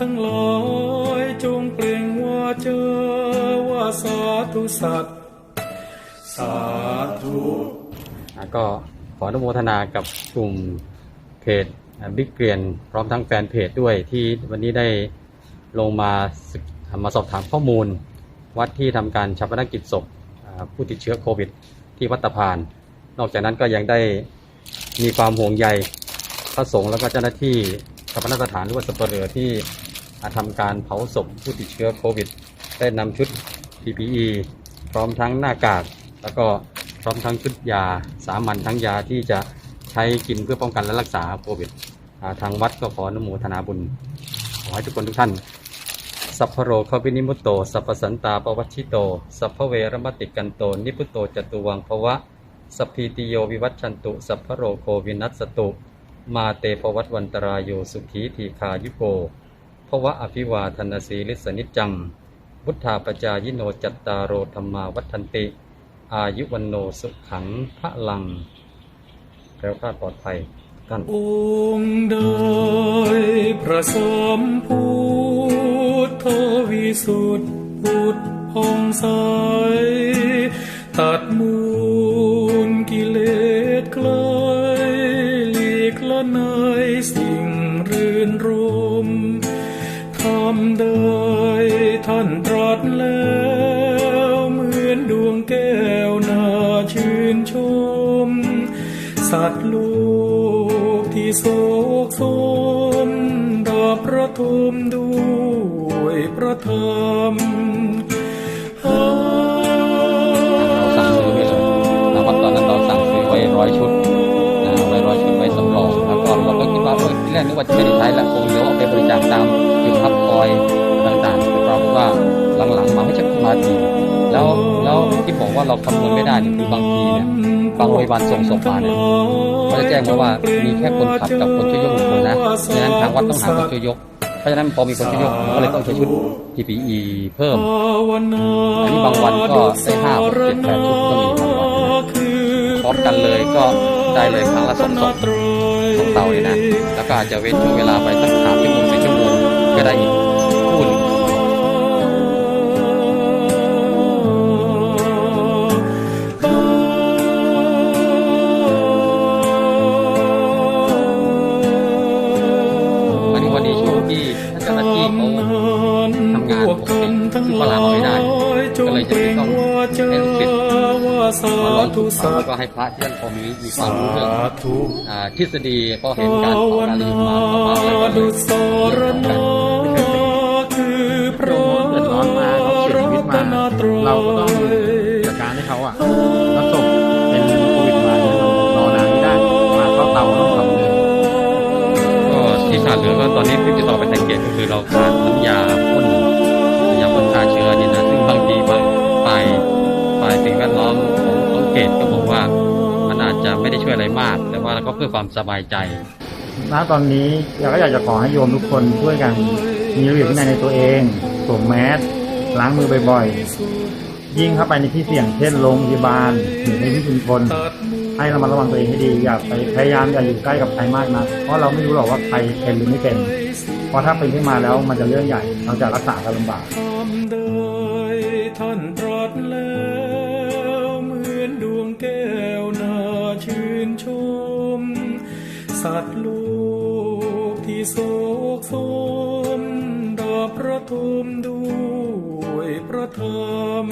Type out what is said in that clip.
ทั้งหลายจงเปล่งว่าเจอว่าสาธุสัตว์สาธุก็ขออนุโมทนากับกลุ่มเพจบิ๊กเกรียนพร้อมทั้งแฟนเพจด้วยที่วันนี้ได้ลงมามาสอบถามข้อมูล วัดที่ทำการชัปนกิจศพผู้ติดเชื้อโควิด ที่วัดตะพาน นอกจากนั้นก็ยังได้มีความห่วงใยพระสงฆ์แล้วก็เจ้าหน้าที่ชัปนสถานหรือว่าสเปเรอที่ ทำการเผาศพผู้ติดเชื้อโควิด ได้นำชุด PPE พร้อมทั้งหน้ากาก แล้วก็พร้อมทั้งชุดยาสามัญทั้งยาที่จะใช้กินเพื่อป้องกันและรักษาโควิดทางวัดก็ขออนุโมทนาบุญ ขอให้ทุกคนทุกท่าน สัพพโรควินิมุตโต สัพพสันตาปวัชชิโต สัพพเวรมติกันโต นิพุตโตจตุวังภวะสัพพีติโยวิวัชชันตุ สัพพโรโควินัสสตุ มาเตภวัตวันตรายโยสุขีทีคายุโก ภวะอภิวาทนาสีลิสนิจังพุทธาปจายโนจัตตารโอธรรมาวัฒนติ อายุวันโนสุขังพระลังแคล้วคลาดปลอดภัยท่านองค์ใดพระสมพุทธวิสุทธิพุทธพองใสตัดมูลกิเลสคลหลีกละนายสิ่งำได้ท่านตรัสแล้วเหมือนดวงแก้วน่าชื่นชม สัตว์โลกที่โศกโศมดาบประทุมด้วยพระธรรมเราสั่งซื้อไว้เลยนะวันตอนนั้นเราสั่งซื้อไว้ร้อยชุดไว้ร้อยชุดไว้สำรองแล้วก็เราก็คิดว่าเออที่แรกนึกว่าจะไม่ได้ใช้แล้วคงเดี๋ยวเอาไปบริจาคตามาทีแล้วแล้วที่บอกว่าเราคำนวณไม่ได้เนี่ยคือบางทีเนี่ยบางโรงพยาบาลส่งศพมาเนี่ยเขาจะแจ้งมาว่ามีแค่คนขับกับคนช่วยยกหนึ่งคนนะฉะนั้นทางวัดต้องหาคนช่วยยกเพราะฉะนั้นพอมีคนช่วยยกก็เลยต้องใช้ชุด PPE เพิ่มอันนี้บางวันก็ได้ห้าหกเจ็ดแปดชุดก็มีบางวันนะพร้อมกันเลยก็ได้เลยครั้งละสองศพสองเตาเลยนะแล้วก็อาจจะเว้นช่วงเวลาไปสักสามชั่วโมงสี่ชั่วโมงก็ได้อีก เจ้านที่เขาทำงานปกติซึ่งก็ลาออกไม่ได้ก็เลยจะต้องให้ลูกศิษย์มาลองทุกข์แล้วก็ให้พระที่ท่านพอมีมีความรู้เรื่องทฤษฎีก็เห็นการเผานาฬิกามาแล้วก็เลยเรณาคือพระเดือดร้อนมาเขาเสียชีวิตมาเราก็ต้อง กแต่ว่าเราก็เพื่อความสบายใจ ณ ตอนนี้เราก็อยากจะขอให้โยมทุกคนช่วยกัน มีระเบียบวินัยในตัวเองสวมแมสล้างมือบ่อยๆ ยิ่งเข้าไปในที่เสี่ยงเช่นโรงพยาบาลหรือในที่ชุมชนให้ระมัดระวังตัวเองให้ดีอย่าไปพยายามอย่าอยู่ใกล้กับใครมากนะเพราะเราไม่รู้หรอกว่าใครเป็นหรือไม่เป็นเพราะถ้าเป็นขึ้นมาแล้วมันจะเรื่องใหญ่ เราจะรักษากันลำบากทำได้ท่านตรัสแล้วเหมือนดวงแก้ว สัตว์ลูกที่โศกสมดาพระทุมด้วยพระธรรม